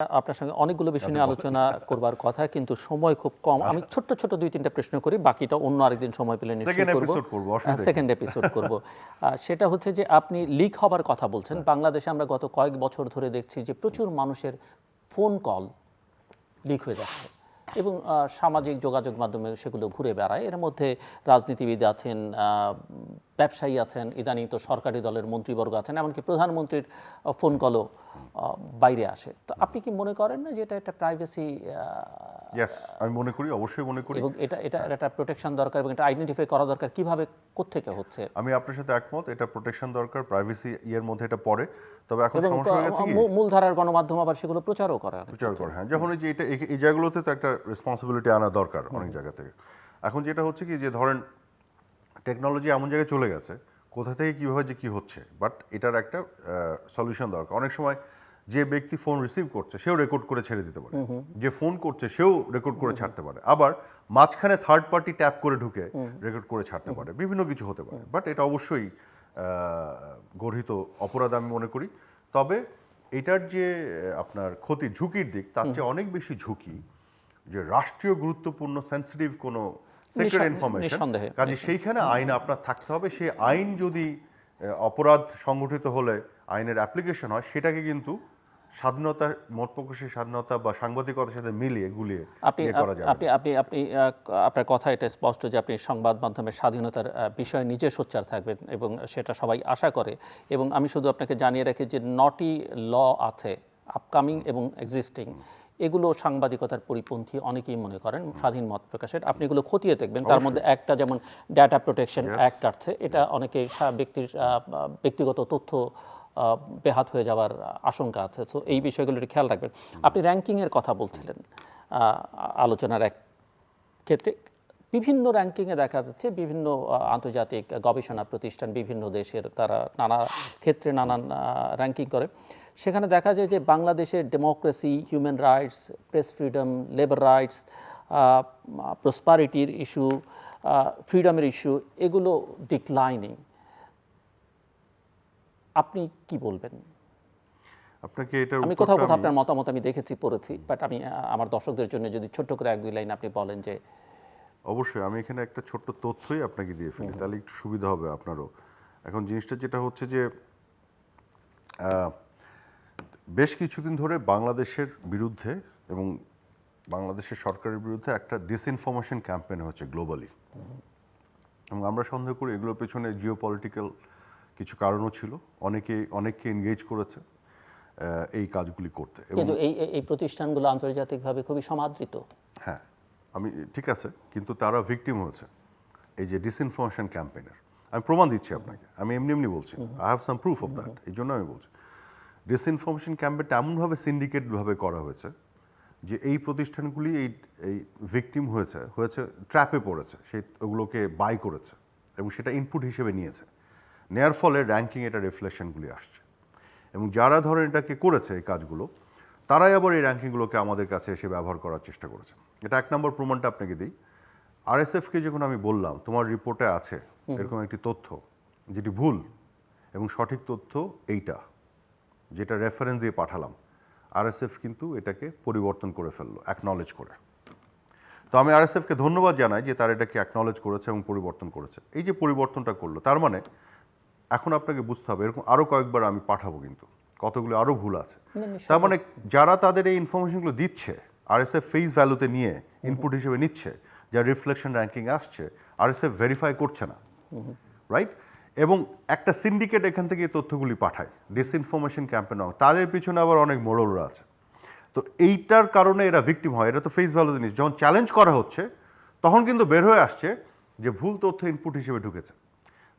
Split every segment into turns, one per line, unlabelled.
আপনার সঙ্গে অনেকগুলো বিষয় নিয়ে আলোচনা করবার কথা কিন্তু সময় খুব কম। আমি ছোট্ট ছোট দুই তিনটা প্রশ্ন করি বাকিটা অন্য আরেকদিন সময় পেলে করব। সেকেন্ড এপিসোড করব। সেটা হচ্ছে যে আপনি লিক হবার কথা বলছেন। বাংলাদেশে আমরা গত কয়েক বছর ধরে দেখছি যে প্রচুর মানুষের ফোন কল লিক হয়ে যাচ্ছে। এবং সামাজিক যোগাযোগ মাধ্যমে সেগুলো ঘুরে বেড়ায়। এর মধ্যে রাজনীতিবিদ আছেন ব্যবসায়ী আছেন, ইদানিং তো সরকারি দলের মন্ত্রীবর্গ আছেন, এমনকি প্রধানমন্ত্রীর ফোন কলও বাইরে আসে। তো আপনি কি মনে করেন না যে এটা একটা প্রাইভেসি
ইয়েস আমি মনে করি অবশ্যই মনে করি।
এবং এটা এটা একটা প্রোটেকশন দরকার এবং এটা আইডেন্টিফাই করা দরকার কীভাবে কোত্থেকে হচ্ছে।
আমি আপনার সাথে একমত এটা প্রোটেকশন দরকার প্রাইভেসি ইয়ের মধ্যে এটা পড়ে। তবে এখন সমস্যা হয়ে গেছে কি?
মূলধারার গণমাধ্যম আবার সেগুলো প্রচারও করে
প্রচার করে হ্যাঁ যখন এই যে এটা এই জায়গাগুলোতে তো একটা রেসপন্সিবিলিটি আনা দরকার অনেক জায়গা থেকে। এখন যেটা হচ্ছে কি যে ধরেন টেকনোলজি এমন জায়গায় চলে গেছে কোথা থেকে কীভাবে যে কী হচ্ছে বাট এটার একটা সলিউশন দরকার। অনেক সময় যে ব্যক্তি ফোন রিসিভ করছে সেও রেকর্ড করে ছেড়ে দিতে পারে। যে ফোন করছে সেও রেকর্ড করে ছাড়তে পারে। আবার মাঝখানে থার্ড পার্টি ট্যাপ করে ঢুকে রেকর্ড করে ছাড়তে পারে। বিভিন্ন কিছু হতে পারে। বাট এটা অবশ্যই গর্হিত অপরাধ আমি মনে করি। তবে এটার যে আপনার ক্ষতি ঝুঁকির দিক তার চেয়ে অনেক বেশি ঝুঁকি যে রাষ্ট্রীয় গুরুত্বপূর্ণ সেন্সিটিভ কোনো সেক্রেট ইনফরমেশন কাজে সেইখানে আইন আপনার থাকতে হবে। সেই আইন যদি অপরাধ সংগঠিত হলে আইনের অ্যাপ্লিকেশন হয় সেটাকে কিন্তু স্বাধীনতা মত প্রকাশের স্বাধীনতা বা সাংবাদিকতার সাথে মিলিয়ে গুলিয়ে
আপনি আপনি আপনি আপনি আপনার কথা এটা স্পষ্ট যে আপনি সংবাদ মাধ্যমের স্বাধীনতার বিষয়ে নিজে সোচ্চার থাকবেন এবং সেটা সবাই আশা করে। এবং আমি শুধু আপনাকে জানিয়ে রাখি যে নটি ল আছে আপকামিং এবং এক্সিস্টিং এগুলো সাংবাদিকতার পরিপন্থী অনেকেই মনে করেন স্বাধীন মত প্রকাশের। আপনি এগুলো খতিয়ে দেখবেন। তার মধ্যে একটা যেমন ডাটা প্রোটেকশন অ্যাক্ট আছে এটা অনেকে ব্যক্তির ব্যক্তিগত তথ্য বেহাত হয়ে যাওয়ার আশঙ্কা আছে। সো এই বিষয়গুলো একটু খেয়াল রাখবেন। আপনি র্যাঙ্কিংয়ের কথা বলছিলেন আলোচনার এক ক্ষেত্রে। বিভিন্ন র্যাঙ্কিংয়ে দেখা যাচ্ছে বিভিন্ন আন্তর্জাতিক গবেষণা প্রতিষ্ঠান বিভিন্ন দেশের তারা নানা ক্ষেত্রে নানান র্যাঙ্কিং করে। সেখানে দেখা যায় যে বাংলাদেশের democracy human rights press freedom labour rights প্রসপারিটির issue ফ্রিডমের ইস্যু এগুলো ডিক্লাইনিং আপনি কি বলবেন?
আপনাকে এটার
আমি কোথাও কোথাও আপনার মতামত আমি দেখেছি পড়েছি বাট আমি আমার দর্শকদের জন্য যদি ছোট্ট করে এক দুই লাইন আপনি বলেন যে
অবশ্যই আমি এখানে একটা ছোট্ট তথ্যই আপনাকে দিয়ে ফেলি তাহলে একটু সুবিধা হবে আপনারও। এখন জিনিসটা যেটা হচ্ছে যে বেশ কিছুদিন ধরে বাংলাদেশের বিরুদ্ধে এবং বাংলাদেশের সরকারের বিরুদ্ধে একটা ডিসইনফরমেশন ক্যাম্পেইন হচ্ছে গ্লোবালি এবং আমরা সন্দেহ করি এগুলোর পেছনে জিও পলিটিক্যাল কিছু কারণও ছিল। অনেকে অনেককে এনগেজ করেছে এই কাজগুলি করতে এবং
কিন্তু এই এই- এই প্রতিষ্ঠানগুলো আন্তর্জাতিকভাবে খুবই সমাদৃত।
হ্যাঁ আমি ঠিক আছে কিন্তু তারা ভিকটিম হয়েছে এই যে ডিসইনফরমেশন ক্যাম্পেইনের আমি প্রমাণ দিচ্ছি আপনাকে আমি এমনি এমনি বলছি I have some proof of that এই জন্য আমি বলছি। ডিসইনফরমেশন ক্যাম্পেইনটা এমনভাবে সিন্ডিকেটভাবে করা হয়েছে যে এই প্রতিষ্ঠানগুলি এই এই ভিকটিম হয়েছে হয়েছে ট্র্যাপে পড়েছে সেই ওগুলোকে বাই করেছে এবং সেটা ইনপুট হিসেবে নিয়েছে। নেয়ার ফলে র্যাঙ্কিং এটা রিফ্লেকশনগুলি আসছে। এবং যারা ধরেন এটাকে করেছে এই কাজগুলো তারাই আবার এই র্যাঙ্কিংগুলোকে আমাদের কাছে এসে ব্যবহার করার চেষ্টা করেছে। এটা এক নম্বর প্রমাণটা আপনাকে দিই। আরএসএফকে যখন আমি বললাম তোমার রিপোর্টে আছে এরকম একটি তথ্য যেটি ভুল এবং সঠিক তথ্য এইটা যেটা রেফারেন্স দিয়ে পাঠালাম। আরএসএফ কিন্তু এটাকে পরিবর্তন করে ফেলল অ্যাকনলেজ করে। তো আমি আরএসএফকে ধন্যবাদ জানাই যে তারা এটাকে অ্যাকনলেজ করেছে এবং পরিবর্তন করেছে। এই যে পরিবর্তনটা করল তার মানে এখন আপনাকে বুঝতে হবে এরকম আরও কয়েকবার আমি পাঠাবো কিন্তু। কতগুলো আরও ভুল আছে। তার মানে যারা তাদের এই ইনফরমেশনগুলো দিচ্ছে আর আরএসএফ ফেস ভ্যালুতে নিয়ে ইনপুট হিসেবে নিচ্ছে যা রিফ্লেকশন র্যাঙ্কিং আসছে আর আরএসএফ ভেরিফাই করছে না রাইট এবং একটা সিন্ডিকেট এখান থেকে এই তথ্যগুলি পাঠায় ডিসইনফরমেশন ক্যাম্পেন তাদের পিছনে আবার অনেক মোড়লরা আছে। তো এইটার কারণে এরা ভিকটিম হয় এটা তো ফেস ভ্যালুতে নিচ্ছে। যখন চ্যালেঞ্জ করা হচ্ছে তখন কিন্তু বের হয়ে আসছে যে ভুল তথ্য ইনপুট হিসেবে ঢুকেছে।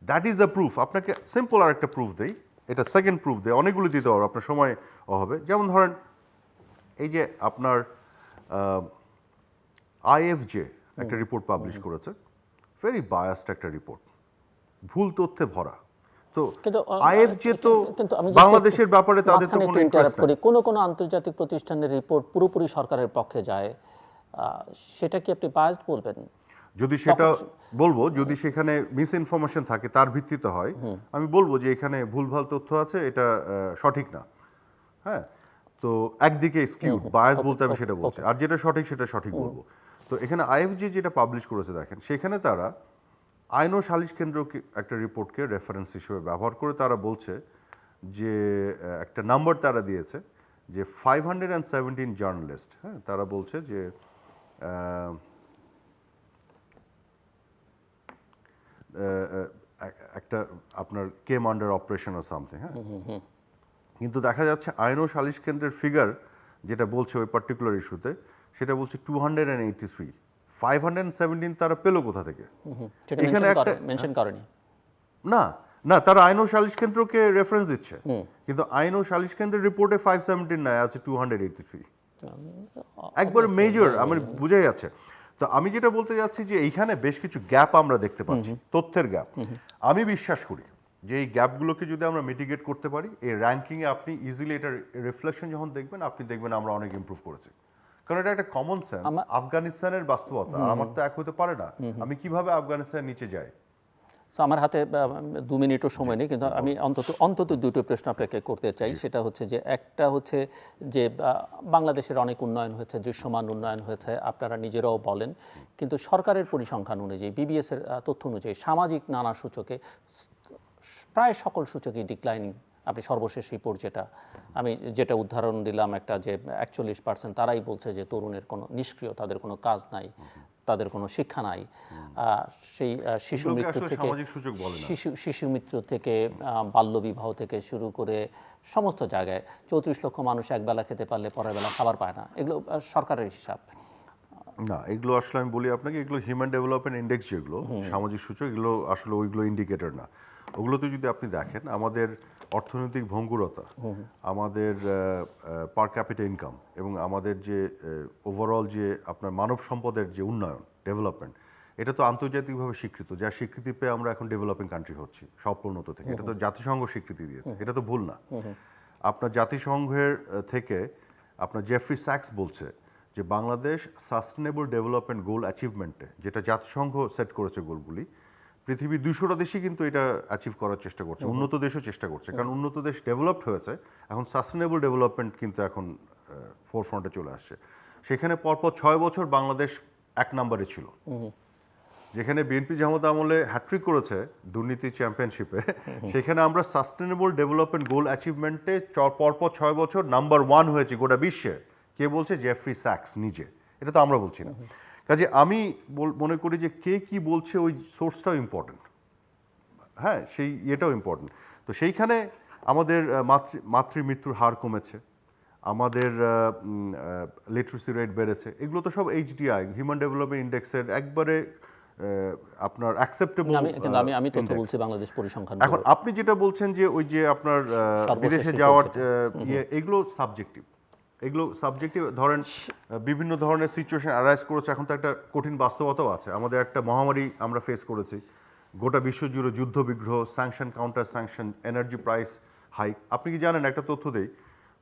দ্যাট ইজ দ্য প্রুফ আপনাকে সিম্পল আর একটা প্রুফ দেই। এটা সেকেন্ড প্রুফ দেয় অনেকগুলো দিতে পারব আপনার সময় হবে যেমন ধরেন এই যে আপনার আইএফজে একটা রিপোর্ট পাবলিশ করেছে। ভেরি বায়াসড একটা রিপোর্ট ভুল তথ্যে ভরা। তো
কিন্তু
আইএফজে তো বাংলাদেশের ব্যাপারে তাদের তো কোনো
একটু করি। কোন কোন আন্তর্জাতিক প্রতিষ্ঠানের রিপোর্ট পুরোপুরি সরকারের পক্ষে যায়। সেটা কি আপনি বায়াসড বলবেন?
যদি সেটা বলব যদি সেখানে মিস ইনফরমেশন থাকে তার ভিত্তিতে হয় আমি বলব যে এখানে ভুলভাল তথ্য আছে এটা সঠিক না। হ্যাঁ? তো একদিকে স্কিউড বায়াস বলতে আমি সেটা বলছি। আর যেটা সঠিক সেটা সঠিক বলব। তো এখানে আইএফজি যেটা পাবলিশ করেছে দেখেন সেখানে তারা আইন ও সালিশ কেন্দ্রকে একটা রিপোর্টকে রেফারেন্স হিসেবে ব্যবহার করে তারা বলছে যে একটা নাম্বার তারা দিয়েছে যে five hundred and seventeen journalist হ্যাঁ? তারা বলছে যে একটা আপনার came under operation or something হ্যাঁ? কিন্তু দেখা যাচ্ছে আইন ও সালিশ কেন্দ্রের ফিগার যেটা বলছে ওই পার্টিকুলার ইস্যুতে সেটা বলছে two hundred and eighty three five hundred seventeen তারা পেল কোথা থেকে? এখানে একটা-
মেনশন করেনি
না না তারা আইন ও সালিশ কেন্দ্রকে রেফারেন্স দিচ্ছে। কিন্তু আইন ও সালিশ কেন্দ্রের রিপোর্টে ফাইভ সেভেন্টিন নাই আছে টু হান্ড্রেড এইটি থ্রি একবার মেজর আমার বোঝাই যাচ্ছে। তো আমি যেটা বলতে যাচ্ছি যে এইখানে বেশ কিছু গ্যাপ আমরা দেখতে পাচ্ছি তথ্যের গ্যাপ আমি বিশ্বাস করি যে এই গ্যাপগুলোকে যদি আমরা মিটিগেট করতে পারি এই র্যাঙ্কিংয়ে আপনি ইজিলি এটার রিফ্লেকশন যখন দেখবেন আপনি দেখবেন আমরা অনেক ইম্প্রুভ করেছি। কারণ এটা একটা কমন সেন্স আফগানিস্তানের বাস্তবতা আমার তো এক হতে পারে না। আমি কীভাবে আফগানিস্তানের নিচে যাই?
তো আমার হাতে দু মিনিটও সময় নেই কিন্তু আমি অন্তত অন্তত দুটো প্রশ্ন আপনাকে করতে চাই। সেটা হচ্ছে যে একটা হচ্ছে যে বাংলাদেশের অনেক উন্নয়ন হয়েছে দৃশ্যমান উন্নয়ন হয়েছে আপনারা নিজেরাও বলেন। কিন্তু সরকারের পরিসংখ্যান অনুযায়ী বিবিএসের তথ্য অনুযায়ী সামাজিক নানা সূচকে প্রায় সকল সূচকই ডিক্লাইনিং আপনি সর্বশেষ রিপোর্ট যেটা আমি যেটা উদাহরণ দিলাম একটা যে একচল্লিশ পার্সেন্ট তারাই বলছে যে তরুণের কোনো নিষ্ক্রিয় তাদের কোনো কাজ নাই তাদের কোনো শিক্ষা নাই। সেই শিশু মৃত্যু থেকে। শিশু শিশু মৃত্যু থেকে বাল্যবিবাহ থেকে শুরু করে সমস্ত জায়গায় চৌত্রিশ লক্ষ মানুষ একবেলা খেতে পারলে পরের বেলা খাবার পায় না। এগুলো সরকারের হিসাব।
না এগুলো আসলে আমি বলি আপনাকে এগুলো হিউম্যান ডেভেলপমেন্ট ইন্ডেক্স যেগুলো সামাজিক সূচক এগুলো আসলে ওইগুলো ইন্ডিকেটর না। ওগুলোতে যদি আপনি দেখেন আমাদের অর্থনৈতিক ভঙ্গুরতা আমাদের পার ক্যাপিটা ইনকাম এবং আমাদের যে ওভারঅল যে আপনার মানব সম্পদের যে উন্নয়ন ডেভেলপমেন্ট এটা তো আন্তর্জাতিকভাবে স্বীকৃত। যা স্বীকৃতি পেয়ে আমরা এখন ডেভেলপিং কান্ট্রি হচ্ছি সব উন্নত থেকে এটা তো জাতিসংঘ স্বীকৃতি দিয়েছে। এটা তো ভুল না। আপনার জাতিসংঘের থেকে আপনার জেফ্রি স্যাক্স বলছে যে বাংলাদেশ সাস্টেনেবল ডেভেলপমেন্ট গোল অ্যাচিভমেন্টে যেটা জাতিসংঘ সেট করেছে গোলগুলি পৃথিবীর দুশোটা দেশই কিন্তু এটা অ্যাচিভ করার চেষ্টা করছে উন্নত দেশও চেষ্টা করছে কারণ উন্নত দেশ ডেভেলপড হয়েছে এখন সাস্টেনেবল ডেভেলপমেন্ট কিন্তু এখন ফোর ফ্রন্টে চলে আসছে। সেখানে পরপর ছয় বছর বাংলাদেশ এক নম্বরে ছিল। যেখানে বিএনপি জামাত আমলে হ্যাট্রিক করেছে দুর্নীতি চ্যাম্পিয়নশিপে সেখানে আমরা সাস্টেনেবল ডেভেলপমেন্ট গোল অ্যাচিভমেন্টে পরপর ছয় বছর নাম্বার ওয়ান হয়েছে গোটা বিশ্বে। কে বলছে? জেফ্রি স্যাক্স নিজে। এটা তো আমরা বলছি না। কাজে আমি মনে করি যে কে কি বলছে ওই সোর্সটাও ইম্পর্টেন্ট হ্যাঁ সেই ইয়েটাও ইম্পর্টেন্ট তো সেইখানে আমাদের মাতৃ মাতৃ মৃত্যুর হার কমেছে। আমাদের লিটারেসি রেট বেড়েছে। এগুলো তো সব এইচডিআই হিউম্যান ডেভেলপমেন্ট ইন্ডেক্সের একবারে আপনার অ্যাকসেপ্টেবল
আমি আমি আমি তথ্য বলছি বাংলাদেশ পরিসংখ্যান
এখন আপনি যেটা বলছেন যে ওই যে আপনার বিদেশে যাওয়ার ইয়ে এগুলো সাবজেক্টিভ এগুলো সাবজেক্টিভ ধরেন বিভিন্ন ধরনের সিচুয়েশন অ্যারাইজ করেছে। এখন তো একটা কঠিন বাস্তবতাও আছে। আমাদের একটা মহামারী আমরা ফেস করেছি। গোটা বিশ্ব জুড়ে যুদ্ধ বিগ্রহ sanction counter sanction energy price hike আপনি কি জানেন? একটা তথ্য দেই।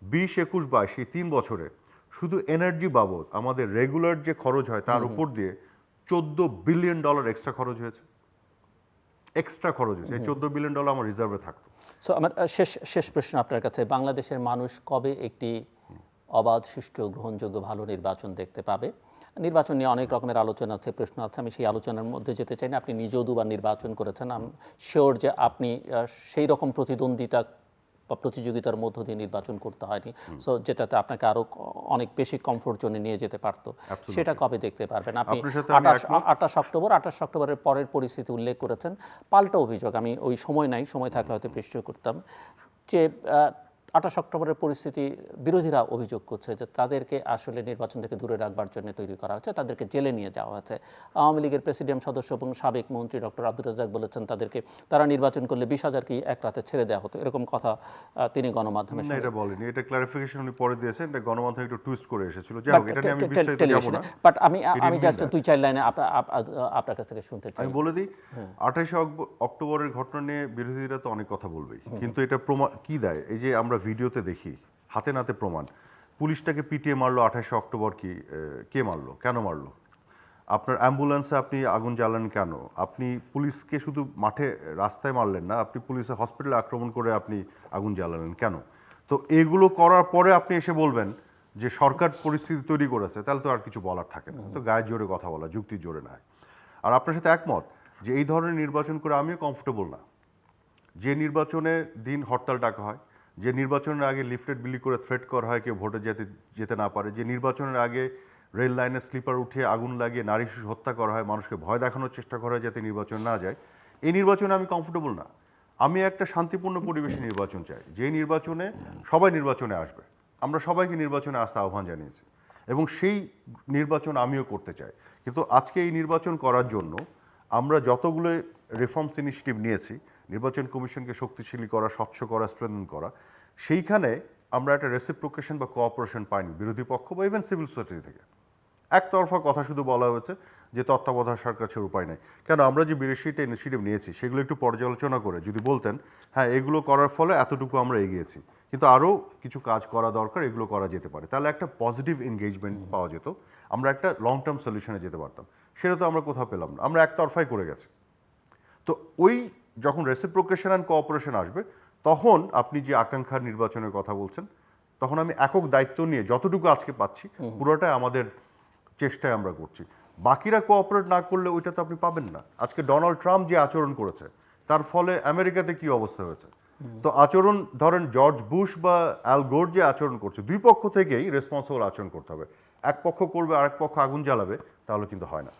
বিশ একুশ বাইশ এই তিন বছরে শুধু এনার্জি বাবদ আমাদের রেগুলার যে খরচ হয় তার উপর দিয়ে চোদ্দ বিলিয়ন ডলার এক্সট্রা খরচ হয়েছে। এক্সট্রা খরচ হয়েছে। এই চোদ্দ বিলিয়ন ডলার আমার রিজার্ভে থাকতো।
সো আমার শেষ শেষ প্রশ্ন আপনার কাছে। বাংলাদেশের মানুষ কবে একটি অবাধ সুষ্ঠু গ্রহণযোগ্য ভালো নির্বাচন দেখতে পাবে। নির্বাচন নিয়ে অনেক রকমের আলোচনা আছে প্রশ্ন আছে আমি সেই আলোচনার মধ্যে যেতে চাই না। আপনি নিজেও দুবার নির্বাচন করেছেন আমি শিওর যে আপনি সেই রকম প্রতিদ্বন্দ্বিতা বা প্রতিযোগিতার মধ্য দিয়ে নির্বাচন করতে হয়নি। সো যেটাতে আপনাকে আরও ক- অনেক বেশি কমফোর্ট জোনে নিয়ে যেতে পারতো। সেটা কবে দেখতে পারবেন? আপনি আঠাশ অক্টোবর আঠাশ অক্টোবরের পরের পরিস্থিতি উল্লেখ করেছেন। পাল্টা অভিযোগ আমি ওই সময় নাই সময় থাকলে হয়তো পৃষ্ঠ করতাম যে আঠাশ অক্টোবরের পরিস্থিতি বিরোধীরা অভিযোগ করছে যে তাদেরকে আসলে নির্বাচন থেকে দূরে রাখবার জন্য তৈরি করা হচ্ছে তাদেরকে জেলে নিয়ে যাওয়া হচ্ছে। আওয়ামী লীগের প্রেসিডেন্ট সদস্য এবং সাবেক মন্ত্রী ডক্টর আব্দুর রাজাক বলেছেন তাদেরকে তারা নির্বাচন করলে বিশ হাজারকে এক রাতে ছেড়ে দেওয়া হতো। এরকম কথা তিনি গণমাধ্যমে
এটা বলেনি। এটা ক্লারিফিকেশন উনি পরে দিয়েছেন। এটা গণমাধ্যমে একটু টুইস্ট করে এসেছিল। যাই হোক এটা নিয়ে আমি বিস্তারিত যাব না।
বাট আমি আমি জাস্ট দুই চার লাইনে আপনার আপ- আপ- আপনার কাছ থেকে শুনতে চাই।
আমি বলে দিই আঠাশে অক্টোবরের ঘটনা নিয়ে বিরোধীরা তো অনেক কথা বলবেই। কিন্তু এটা প্রমাণ কি দেয়? এই যে আমরা ভিডিওতে দেখি, হাতে নাতে প্রমাণ। পুলিশটাকে পিটিয়ে মারলো আঠাশে অক্টোবর কি কে মারলো? কেন মারলো? আপনার অ্যাম্বুলেন্সে আপনি আগুন জ্বালান কেন? আপনি পুলিশকে শুধু মাঠে, রাস্তায় মারলেন না, আপনি পুলিশে হসপিটালে আক্রমণ করে আপনি আগুন জ্বালালেন কেন? তো এগুলো করার পরে আপনি এসে বলবেন যে সরকার পরিস্থিতি তৈরি করেছে, তাহলে তো আর কিছু বলার থাকে না। তো গায়ে জোরে কথা বলা যুক্তির জোরে না আর আপনার সাথে একমত যে এই ধরনের নির্বাচন করে আমিও কমফোর্টেবল না। যে নির্বাচনে দিন হরতাল ডাকা হয় যে নির্বাচনের আগে লিফলেট বিলি করে থ্রেট করা হয়, কেউ ভোটে যেতে যেতে না পারে। যে নির্বাচনের আগে রেল লাইনে স্লিপার উঠিয়ে আগুন লাগিয়ে নারী শিশু হত্যা করা হয়, মানুষকে ভয় দেখানোর চেষ্টা করা হয় যাতে নির্বাচন না যায়, এই নির্বাচনে আমি কমফোর্টেবল না। আমি একটা শান্তিপূর্ণ পরিবেশে নির্বাচন চাই। যে নির্বাচনে সবাই নির্বাচনে আসবে, আমরা সবাইকে নির্বাচনে আসতে আহ্বান জানিয়েছি এবং সেই নির্বাচন আমিও করতে চাই। কিন্তু আজকে এই নির্বাচন করার জন্য আমরা যতগুলো রিফর্মস ইনিশিয়েটিভ নিয়েছি নির্বাচন কমিশনকে শক্তিশালী করা স্বচ্ছ করা স্ট্রেন্থেন করা সেইখানে আমরা একটা রেসিপ্রোকেশন বা কোঅপারেশন পাইনি বিরোধী পক্ষ বা ইভেন সিভিল সোসাইটি থেকে। একতরফা কথা শুধু বলা হয়েছে যে তত্ত্বাবধায়ক সরকার ছেড়ে উপায় নেই। কেন আমরা যে বিরাশিটা ইনিশিয়েটিভ নিয়েছি সেগুলো একটু পর্যালোচনা করে যদি বলতেন হ্যাঁ এগুলো করার ফলে এতটুকু আমরা এগিয়েছি কিন্তু আরও কিছু কাজ করা দরকার এগুলো করা যেতে পারে। তাহলে একটা পজিটিভ এনগেজমেন্ট পাওয়া যেত আমরা একটা লং টার্ম সলিউশনে যেতে পারতাম। সেটা তো আমরা কোথাও পেলাম না আমরা একতরফাই করে গেছি। তো ওই যখন রেসিপ্রোকেশন অ্যান্ড কোঅপারেশন আসবে তখন আপনি যে আকাঙ্ক্ষার নির্বাচনের কথা বলছেন তখন আমি একক দায়িত্ব নিয়ে যতটুকু আজকে পাচ্ছি পুরোটাই আমাদের চেষ্টায় আমরা করছি। বাকিরা কোঅপারেট না করলে ওইটা তো আপনি পাবেন না। আজকে ডোনাল্ড ট্রাম্প যে আচরণ করেছে তার ফলে আমেরিকাতে কি অবস্থা হয়েছে? তো আচরণ ধরেন জর্জ বুশ বা অ্যাল গোর যে আচরণ করছে দুই পক্ষ থেকেই রেসপন্সিবল আচরণ করতে হবে। এক পক্ষ করবে আরেক পক্ষ আগুন জ্বালাবে তাহলে কিন্তু হয় না।